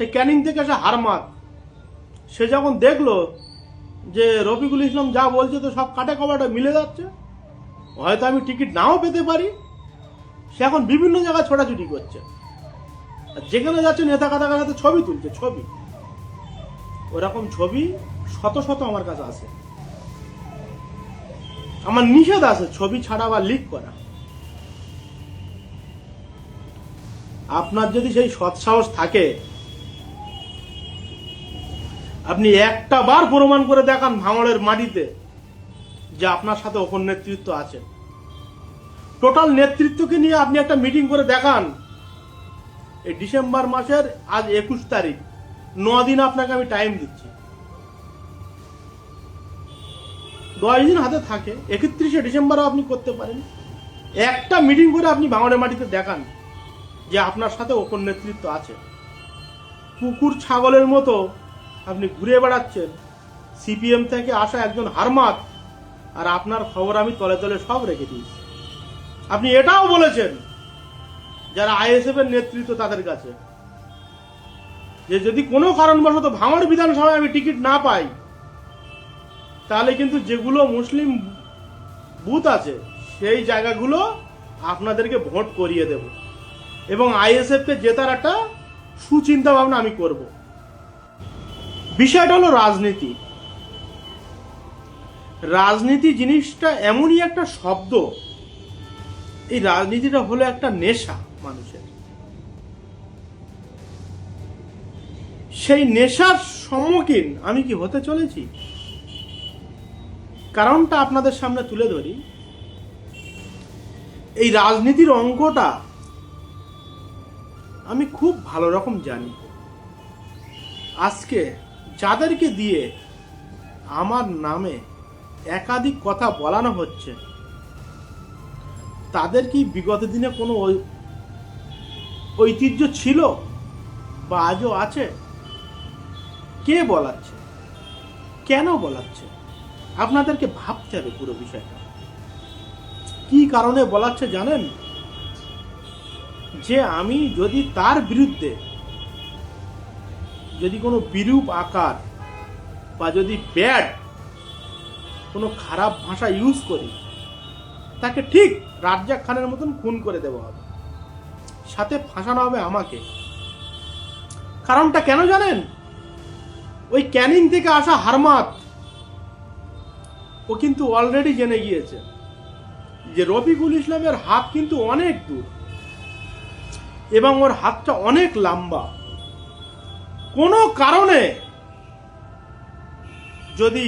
সে ক্যানিং থেকে সে হারমাত সে যখন দেখল যে রফিকুল ইসলাম যা বলছে তো সব কাটা কবাটা মিলে যাচ্ছে, হয়তো আমি টিকিট নাও পেতে পারি। সে এখন বিভিন্ন জায়গায় ছোটাছুটি করছে। আর যেখানে যাচ্ছে নেতা কাতাকার সাথে ছবি তুলছে, ছবি। ওরকম ছবি শত শত আমার কাছে আছে। আমার নিষেধ আছে ছবি ছাড়া বা লিক করা। আপনার যদি সেই সৎসাহস থাকে আপনি একটা বার প্রমাণ করে দেখান ভাঙড়ের মাটিতে যে আপনার সাথে অপর নেতৃত্ব আছে। টোটাল নেতৃত্বকে নিয়ে আপনি একটা মিটিং করে দেখান। এই ডিসেম্বর মাসের আজ একুশ তারিখ, ন দিন আপনাকে আমি টাইম দিচ্ছি। দশ দিন হাতে থাকে, একত্রিশে ডিসেম্বরও আপনি করতে পারেন। একটা মিটিং করে আপনি ভাঙড়ের মাটিতে দেখান যে আপনার সাথে ওপর নেতৃত্ব আছে। কুকুর, ছাগলের মতো আপনি ঘুরে বেড়াচ্ছেন, সিপিএম থেকে আসা একজন হারমাত, আর আপনার খবর আমি তলে তলে সব রেখে দিয়েছি। আপনি এটাও বলেছেন, যারা আইএসএফ এর নেতৃত্ব তাদের কাছে, যে যদি কোনো কারণবশত ভাঙড় বিধানসভায় আমি টিকিট না পাই, তাহলে কিন্তু যেগুলো মুসলিম বুথ আছে, সেই জায়গাগুলো আপনাদেরকে ভোট করিয়ে দেব। এবং আইএসএফ কে জেতার একটা সুচিন্তা ভাবনা আমি করব। বিষয়টা হলো রাজনীতি। রাজনীতি জিনিসটা এমনই একটা শব্দ, এই রাজনীতিটা হলো একটা নেশা মানুষের। সেই নেশার সম্মুখীন আমি কি হতে চলেছি? কারণটা আপনাদের সামনে তুলে ধরি। এই রাজনীতির অঙ্কটা আমি খুব ভালো রকম জানি। আজকে যাদেরকে দিয়ে আমার নামে একাধিক কথা বলানো হচ্ছে। তাদের কি বিগত দিনে কোনো ঐতিহ্য ছিল? বা আজও আছে? কে বলাচ্ছে? কেন বলাচ্ছে? আপনাদেরকে ভাবতে হবে পুরো বিষয়টা। কি কারণে বলাচ্ছে জানেন? যে আমি যদি তার বিরুদ্ধে যদি কোনো বিরূপ আকার বা যদি ব্যাড কোনো খারাপ ভাষা ইউজ করি, তাকে ঠিক রাজ্জাক খানের মতন খুন করে দেওয়া হবে। সাথে ফাঁসানো হবে আমাকে। কারণটা কেন জানেন? ওই ক্যানিং থেকে আসা হারমাত, ও কিন্তু অলরেডি জেনে গিয়েছে যে রফিকুল ইসলামের হাত কিন্তু অনেক দূর এবং ওর হাতটা অনেক লম্বা। কোনো কারণে যদি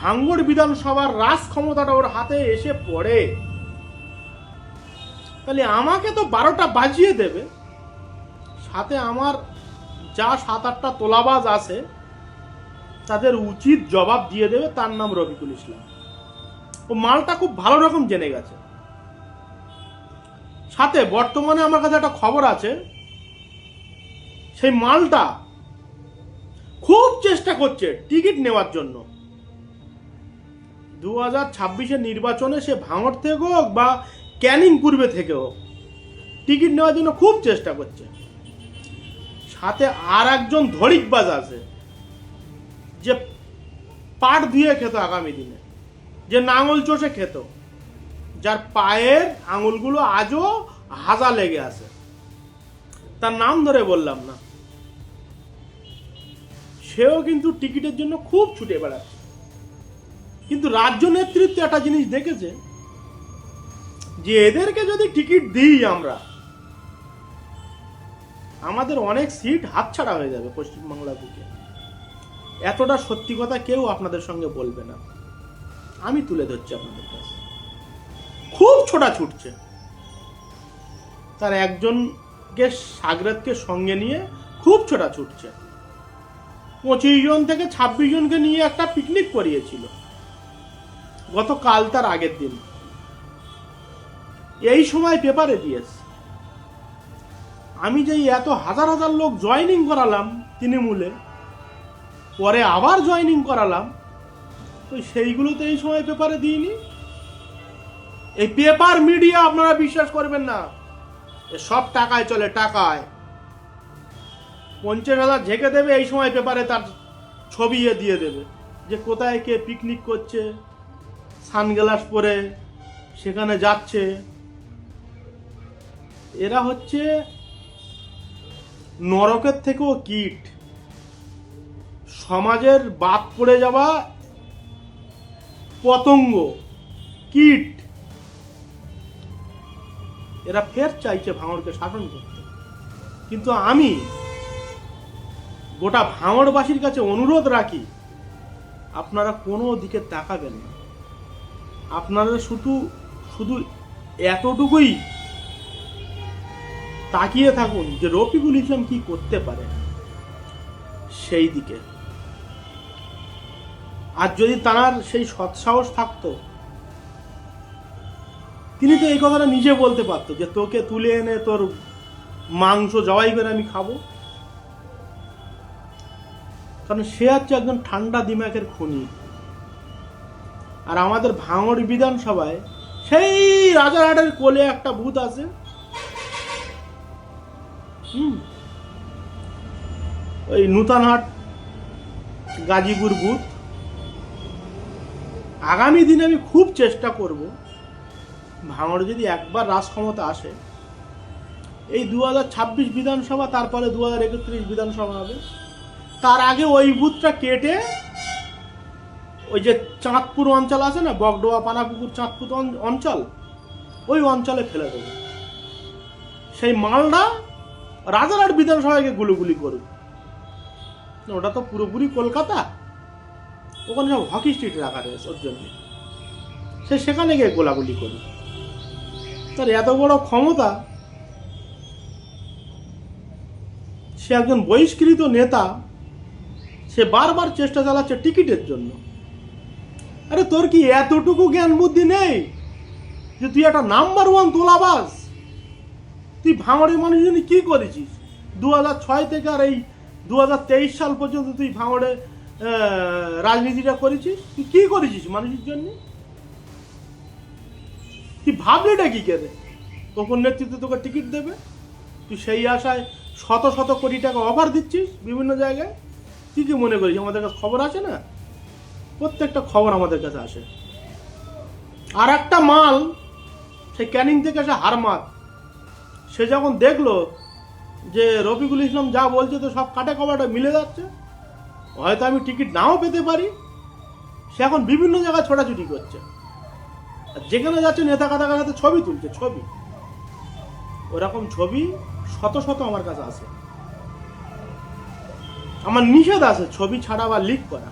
ভাঙ্গর বিধানসভার রাজ ক্ষমতাটা ওর হাতে এসে পড়ে, তাহলে আমাকে তো বারোটা বাজিয়ে দেবে। সাথে আমার যা সাত আটটা তোলাবাজ আছে, তাদের উচিত জবাব দিয়ে দেবে, তার নাম রফিকুল ইসলাম। ও মালটা খুব ভালো রকম জেনে গেছে। সাথে বর্তমানে আমার কাছে একটা খবর আছে সেই মালটা খুব চেষ্টা করছে টিকিট নেওয়ার জন্য। দু হাজার ছাব্বিশের নির্বাচনে সে ভাঙড় থেকে হোক বা ক্যানিং পূর্বে থেকে হোক, টিকিট নেওয়ার জন্য খুব চেষ্টা করছে। সাথে আর একজন ধরিকবাজ আছে, যে পাট ধুয়ে খেত আগামী দিনে, যে নাঙল চষে খেত, যার পায়ের আঙুলগুলো আজও হাজা লেগে আছে। তার নাম ধরে বললাম না। সেও কিন্তু টিকিটের জন্য খুব ছুটে বেড়াচ্ছে। কিন্তু রাজ্য নেতৃত্ব একটা জিনিস দেখেছে, যে এদেরকে যদি টিকিট দিই আমরা, আমাদের অনেক সিট হাতছাড়া হয়ে যাবে পশ্চিমবাংলার বুকে এতটা সত্যি কথা কেউ আপনাদের সঙ্গে বলবে না। আমি তুলে ধরছি আপনাদের কাছে। খুব ছোটা ছুটছে। তার একজনকে সাগরেদকে সঙ্গে নিয়ে খুব ছোটা ছুটছে। পঁচিশ জন থেকে ছাব্বিশ জনকে নিয়ে একটা পিকনিক করিয়েছিল। গতকাল তার আগের দিন। এই সময় পেপারে দিয়েছে। আমি যে এত হাজার হাজার লোক জয়েনিং করালাম তৃণমূলে, পরে আবার জয়েনিং করালাম, তো সেইগুলো তো এই সময় পেপারে দিইনি। এই পেপার মিডিয়া আপনারা বিশ্বাস করবেন না সব টাকায় চলে, টাকায়। পঞ্চাশ হাজার ঝেঁকে দেবে, এই সময় পেপারে তার ছবি দিয়ে দেবে। যে কোথায় কে পিকনিক করছে সানগ্লাস পরে, সেখানে যাচ্ছে। এরা হচ্ছে নরকের থেকেও কীট। সমাজের বাদ পড়ে যাওয়া পতঙ্গ, কীট। এরা ফের চাইছে ভাঙড়কে শাসন করতে। কিন্তু আমি গোটা ভাঙড়বাসীর কাছে অনুরোধ রাখি, আপনারা কোনো দিকে তাকাবেন না। আপনারা শুধু শুধু এতটুকুই তাকিয়ে থাকুন যে রফিকুল ইসলাম কি করতে পারে। সেই দিকে। আর যদি তার সেই সৎসাহস থাকতো, তিনি তো এই কথাটা নিজে বলতে পারতো যে, তোকে তুলে এনে তোর মাংস জবাই করে আমি খাব। কারণ সে হচ্ছে একজন ঠান্ডা দিমাকের খুনি। আর আমাদের ভাঙড় বিধানসভায় সেই রাজারহাটের কোলে একটা ভূত আছে। হুম। ওই নূতনহাট গাজীপুর বুথ। আগামী দিনে আমি খুব চেষ্টা করব ভাঙড় যদি একবার রাজ ক্ষমতা আসে। এই দু হাজার ছাব্বিশ বিধানসভা, তারপরে দু হাজার একত্রিশ বিধানসভা হবে। তার আগে ওই বুথটা কেটে ওই যে চাঁদপুর অঞ্চল আছে না, বগডোয়া, পানাপুকুর, চাঁদপুর অঞ্চল, ওই অঞ্চলে ফেলে দেবো। সেই মালটা রাজারহাট বিধানসভাকে গুলিগুলি করুক ওটা তো পুরোপুরি কলকাতা। ওখানে সব হকি স্ট্রিট রাখা রয়েছে ওর জন্য। সে সেখানে গিয়ে গোলাগুলি করুক তার এত বড় ক্ষমতা, সে একজন বহিষ্কৃত নেতা সে বারবার চেষ্টা চালাচ্ছে টিকিটের জন্য। আরে তোর কি এতটুকু জ্ঞান বুদ্ধি নেই যে তুই একটা নাম্বার ওয়ান তোলাবাস তুই ভাঙড়ের মানুষ জন্য কী করেছিস? দু হাজার ছয় থেকে আর এই দু হাজার তেইশ সাল পর্যন্ত তুই ভাঙড়ে রাজনীতিটা করেছিস? তুই কী করেছিস মানুষের জন্য? তুই ভাবলিটা কি করে? কখন নেতৃত্ব তোকে টিকিট দেবে। তুই সেই আশায় শত শত কোটি টাকা অফার দিচ্ছিস বিভিন্ন জায়গায়। তুই কি মনে করিস আমাদের কাছে খবর আছে না? প্রত্যেকটা খবর আমাদের কাছে আসে। আর একটা মাল, সেই ক্যানিং থেকে আসে হারমাত সে যখন দেখল যে রফিকুল ইসলাম যা বলছে তো সব কাটা কবাটা মিলে যাচ্ছে, হয়তো আমি টিকিট নাও পেতে পারি। সে এখন বিভিন্ন জায়গায় ছোটাছুটি করছে। আর যেখানে যাচ্ছে নেতা কাটা কাটাতে ছবি তুলছে, ছবি। ওরকম ছবি শত শত আমার কাছে আছে আমার নিষেধ আছে, ছবি ছাড়া বা লিক করা।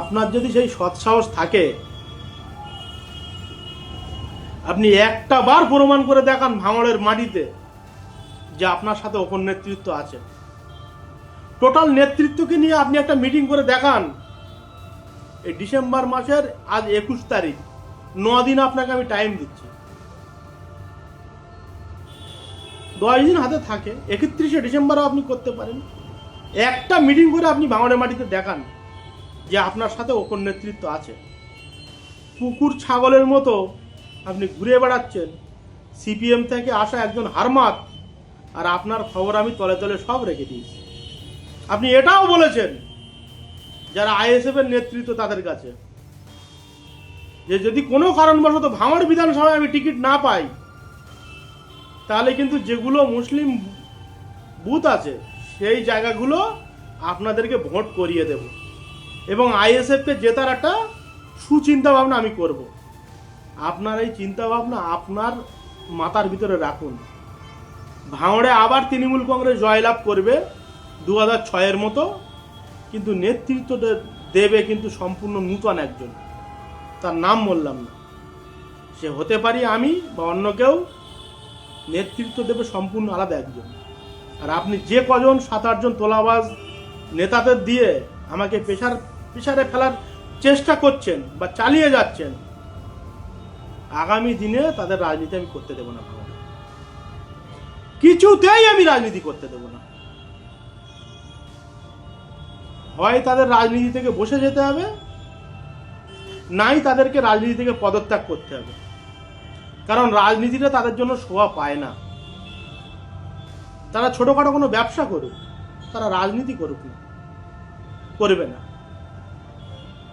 আপনার যদি সেই সৎসাহস থাকে, আপনি একটা বার প্রমাণ করে দেখান ভাঙড়ের মাটিতে যে আপনার সাথে ওপর নেতৃত্ব আছে। টোটাল নেতৃত্বকে নিয়ে আপনি একটা মিটিং করে দেখান। এই ডিসেম্বর মাসের আজ একুশ তারিখ ন দিন আপনাকে আমি টাইম দিচ্ছি। দশ দিন হাতে থাকে, একত্রিশে ডিসেম্বরও আপনি করতে পারেন। একটা মিটিং করে আপনি ভাঙড়ের মাটিতে দেখান যে আপনার সাথে ওপর নেতৃত্ব আছে। কুকুর, ছাগলের মতো আপনি ঘুরে বেড়াচ্ছেন, সিপিএম থেকে আসা একজন হারমাত, আর আপনার খবর আমি তলে তলে সব রেখে দিয়েছি। আপনি এটাও বলেছেন, যারা আইএসএফ এর নেতৃত্ব তাদের কাছে, যে যদি কোনো কারণবশত ভাঙড় বিধানসভায় আমি টিকিট না পাই তাহলে কিন্তু যেগুলো মুসলিম বুথ আছে, সেই জায়গাগুলো আপনাদেরকে ভোট করিয়ে দেব। এবং আইএসএফকে জেতার একটা সুচিন্তা ভাবনা আমি করব। আপনার এই চিন্তা ভাবনা আপনার মাথার ভিতরে রাখুন। ভাঙড়ে আবার তৃণমূল কংগ্রেস জয়লাভ করবে দু হাজার ছয়ের মতো, কিন্তু নেতৃত্ব দেবে কিন্তু সম্পূর্ণ নূতন একজন। তার নাম বললাম না। সে হতে পারি আমি বা অন্য কেউ নেতৃত্ব দেবে সম্পূর্ণ আলাদা একজন। আর আপনি যে কজন, সাত আটজন তোলাবাজ নেতাদের দিয়ে আমাকে পেশার, পেশারে ফেলার চেষ্টা করছেন বা চালিয়ে যাচ্ছেন, আগামী দিনে তাদের রাজনীতি আমি করতে দেবো না। কিছুতেই আমি রাজনীতি করতে দেবো না। হয় তাদের রাজনীতি থেকে বসে যেতে হবে, নাই তাদেরকে রাজনীতি থেকে পদত্যাগ করতে হবে। কারণ রাজনীতিটা তাদের জন্য শোভা পায় না। তারা ছোটোখাটো কোনো ব্যবসা করুক, তারা রাজনীতি করুক না, করবে না।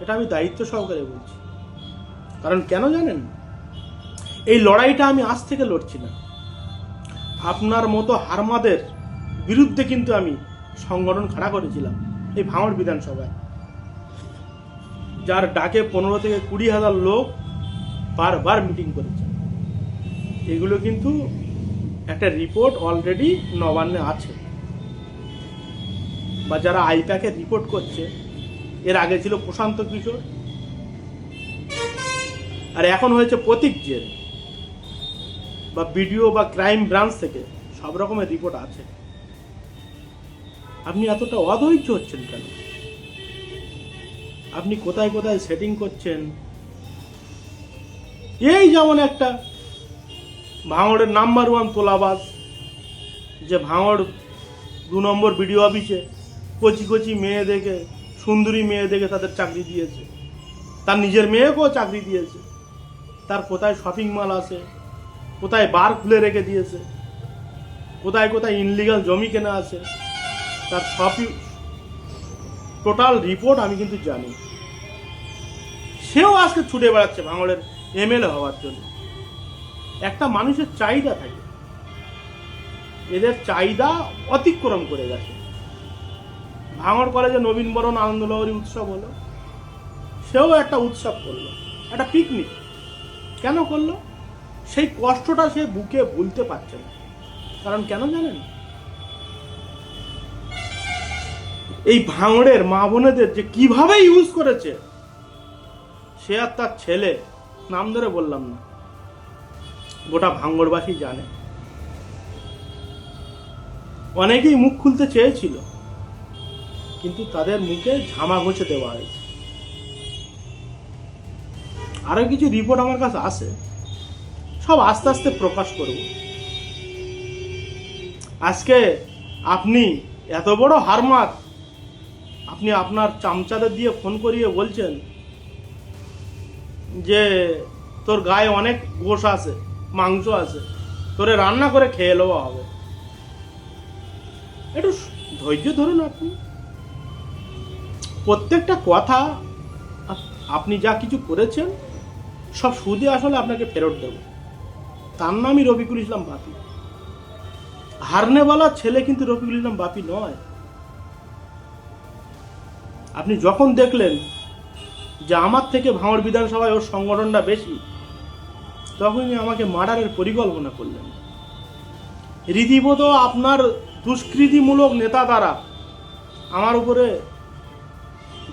এটা আমি দায়িত্ব সহকারে বলছি। কারণ কেন জানেন? এই লড়াইটা আমি আজ থেকে লড়ছি না। আপনার মতো হারমাদের বিরুদ্ধে কিন্তু আমি সংগঠন খাড়া করেছিলাম এই ভাঙড় বিধানসভায়। যার ডাকে পনেরো থেকে কুড়ি হাজার লোক বারবার মিটিং করেছে। এগুলো কিন্তু একটা রিপোর্ট অলরেডি নবান্নে আছে। বা যারা আইপ্যাকে রিপোর্ট করছে, এর আগে ছিল প্রশান্ত কিশোর। আর এখন হয়েছে প্রতীক জেল। বা বিডিও বা ক্রাইম ব্রাঞ্চ থেকে সব রকমের রিপোর্ট আছে। আপনি এতটা অধৈর্য হচ্ছেন কেন? আপনি কোথায় কোথায় সেটিং করছেন? এই যেমন একটা ভাঙড়ের নাম্বার ওয়ান তোলাবাস যে ভাঙড় দু নম্বর বিডিও অফিসে কচি কচি মেয়ে দেখে, সুন্দরী মেয়ে দেখে তাদের চাকরি দিয়েছে। তার নিজের মেয়েকেও চাকরি দিয়েছে। তার কোথায় শপিং মল আছে, কোথায় বার খুলে রেখে দিয়েছে, কোথায় কোথায় ইনলিগাল জমি কেনা আছে, তার সবই টোটাল রিপোর্ট আমি কিন্তু জানি। সেও আজকে ছুটে বেড়াচ্ছে ভাঙড়ের এমএলএ হওয়ার জন্য। একটা মানুষের চাহিদা থাকে। এদের চাহিদা অতিক্রম করে গেছে। ভাঙড় কলেজে নবীনবরণ আনন্দলহরী উৎসব হলো। সেও একটা উৎসব করল, একটা পিকনিক কেন করল? সেই কষ্টটা সে বুকে ভুলতে পারছে না। কারণ কেন জানেন? এই ভাঙড়ের মা বোনেদের যে কীভাবে ইউজ করেছে, সে আর তার ছেলে, নাম ধরে বললাম না। গোটা ভাঙ্গরবাসী জানে। অনেকেই মুখ খুলতে চেয়েছিল, কিন্তু তাদের মুখে ঝামা ঘষে দেওয়া হয়েছে। আরও কিছু রিপোর্ট আমার কাছে আছে সব আস্তে আস্তে প্রকাশ করব। আজকে আপনি এত বড় হারমাত আপনি আপনার চামচাদের দিয়ে ফোন করিয়ে বলছেন যে তোর গায়ে অনেক গোশ আছে। মাংস আছে। তোরে রান্না করে খেয়ে নেওয়া হবে। একটু ধৈর্য ধরুন আপনি। প্রত্যেকটা কথা আপনি যা কিছু করেছেন, সব সুদে আসলে আপনাকে ফেরত দেব। তার নামই রফিকুল ইসলাম বাপি। হারনেওয়ালা ছেলে কিন্তু রফিকুল ইসলাম বাপি নয়। আপনি যখন দেখলেন যে আমার থেকে ভাঙড় বিধানসভায় ওর সংগঠনটা বেশি তখনই আমাকে মার্ডারের পরিকল্পনা করলেন। রীতিমত আপনার দুষ্কৃতিমূলক নেতা দ্বারা আমার উপরে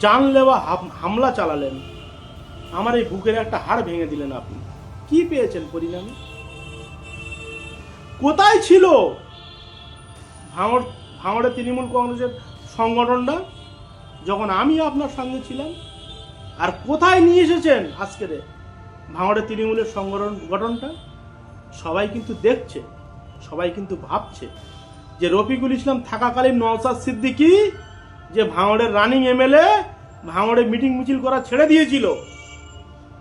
জানলেওয়া হাম- হামলা চালালেন। আমার এই বুকের একটা হাড় ভেঙে দিলেন আপনি। কি পেয়েছেন পরিণামে? কোথায় ছিল? ভাঙড়, ভাঙড়ের তৃণমূল কংগ্রেসের সংগঠনটা যখন আমি আপনার সঙ্গে ছিলাম? আর কোথায় নিয়ে এসেছেন আজকের? ভাঙড়ের তৃণমূলের সংগঠন গঠনটা, সবাই কিন্তু দেখছে, সবাই কিন্তু ভাবছে যে রফিকুল ইসলাম থাকাকালীন নওসাদ সিদ্দিকি যে ভাঙড়ের রানিং এমএলএ ভাঙড়ে মিটিং মিছিল করা ছেড়ে দিয়েছিল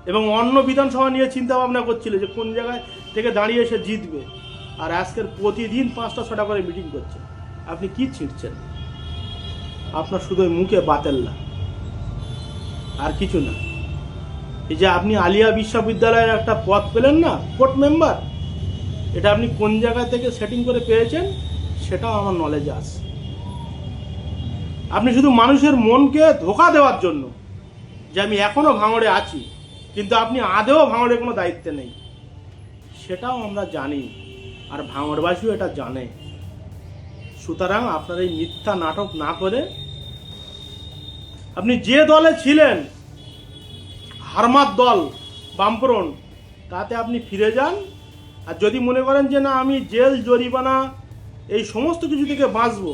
এবং অন্য বিধানসভা নিয়ে চিন্তা ভাবনা করছিল যে কোন জায়গায় থেকে দাঁড়িয়ে এসে জিতবে। আর আজকের প্রতিদিন পাঁচটা, ছটা করে মিটিং করছে। আপনি কি ছিঁড়ছেন? আপনার শুধু মুখে বাতেল্লা আর কিছু না। এই যে আপনি আলিয়া বিশ্ববিদ্যালয়ের একটা পদ পেলেন না কোর্ট মেম্বার এটা আপনি কোন জায়গা থেকে সেটিং করে পেয়েছেন? সেটাও আমার নলেজে আছে। আপনি শুধু মানুষের মনকে ধোকা দেওয়ার জন্য যে আমি এখনও ভাঙড়ে আছি, কিন্তু আপনি আদেও ভাঙড়ে কোনো দায়িত্বে নেই। সেটাও আমরা জানি, আর ভাঙড়বাসীও এটা জানে। সুতরাং আপনার এই মিথ্যা নাটক না করে আপনি যে দলে ছিলেন হারমাত দল, বামফ্রন্ট, তাতে আপনি ফিরে যান। আর যদি মনে করেন যে না, আমি জেল, জরিমানা, এই সমস্ত কিছু থেকে বাঁচবো,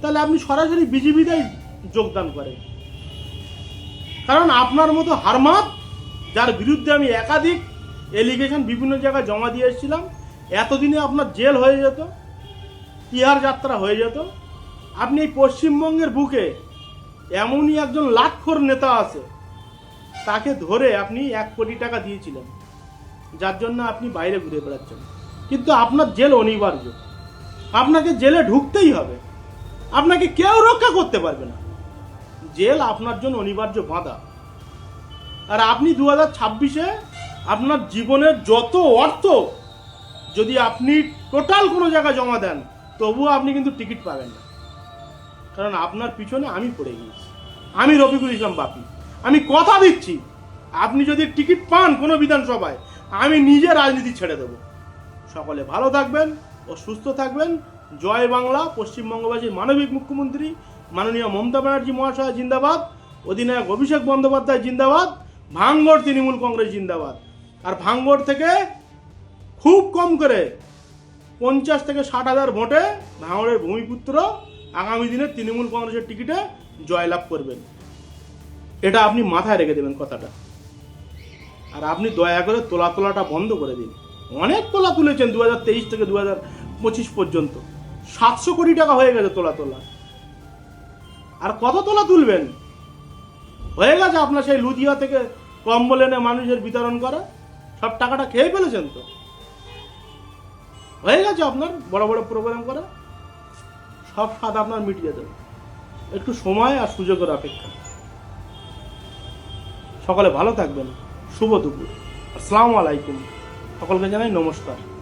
তাহলে আপনি সরাসরি বিজেপিতে যোগদান করেন। কারণ আপনার মতো হারমাত যার বিরুদ্ধে আমি একাধিক এলিগেশন বিভিন্ন জায়গায় জমা দিয়ে এসেছিলাম, এতদিনে আপনার জেল হয়ে যেত, তিহার যাত্রা হয়ে যেত। আপনি এই পশ্চিমবঙ্গের বুকে এমনই একজন লাক্ষর নেতা আছে তাকে ধরে আপনি এক কোটি টাকা দিয়েছিলেন, যার জন্য আপনি বাইরে ঘুরে বেড়াচ্ছেন। কিন্তু আপনার জেল অনিবার্য। আপনাকে জেলে ঢুকতেই হবে। আপনাকে কেউ রক্ষা করতে পারবে না। জেল আপনার জন্য অনিবার্য বাঁধা। আর আপনি দু হাজার ছাব্বিশে আপনার জীবনের যত অর্থ, যদি আপনি টোটাল কোনো জায়গায় জমা দেন, তবুও আপনি কিন্তু টিকিট পাবেন না। কারণ আপনার পিছনে আমি পড়ে গিয়েছি। আমি রফিকুল ইসলাম বাপি। আমি কথা দিচ্ছি। আপনি যদি টিকিট পান কোনো বিধানসভায়, আমি নিজে রাজনীতি ছেড়ে দেব। সকলে ভালো থাকবেন ও সুস্থ থাকবেন। জয় বাংলা পশ্চিমবঙ্গবাসীর মানবিক মুখ্যমন্ত্রী, মাননীয় মমতা ব্যানার্জি মহাশয় জিন্দাবাদ, অধিনায়ক অভিষেক বন্দ্যোপাধ্যায় জিন্দাবাদ, ভাঙ্গর তৃণমূল কংগ্রেস জিন্দাবাদ। আর ভাঙ্গর থেকে খুব কম করে পঞ্চাশ থেকে ষাট হাজার ভোটে ভাঙড়ের ভূমিপুত্র আগামী দিনে তৃণমূল কংগ্রেসের টিকিটে জয়লাভ করবেন। এটা আপনি মাথায় রেখে দেবেন কথাটা। আর আপনি দয়া করে তোলা তোলাটা বন্ধ করে দিন। অনেক তোলা তুলেছেন দু হাজার তেইশ থেকে দু পঁচিশ পর্যন্ত। সাতশো কোটি টাকা হয়ে গেছে তোলা তোলা। আর কত তোলা তুলবেন? হয়ে গেছে আপনার সেই লুধিয়া থেকে কম্বল এনে মানুষের বিতরণ করা। সব টাকাটা খেয়ে ফেলেছেন তো? হয়ে গেছে আপনার বড় বড় প্রোগ্রাম করা। সব স্বাদ আপনার মিটিয়ে দেবে। একটু সময় আর সুযোগের অপেক্ষা। সকলে ভালো থাকবেন। শুভ দুপুর। আসসালামু আলাইকুম। সকলকে জানাই নমস্কার।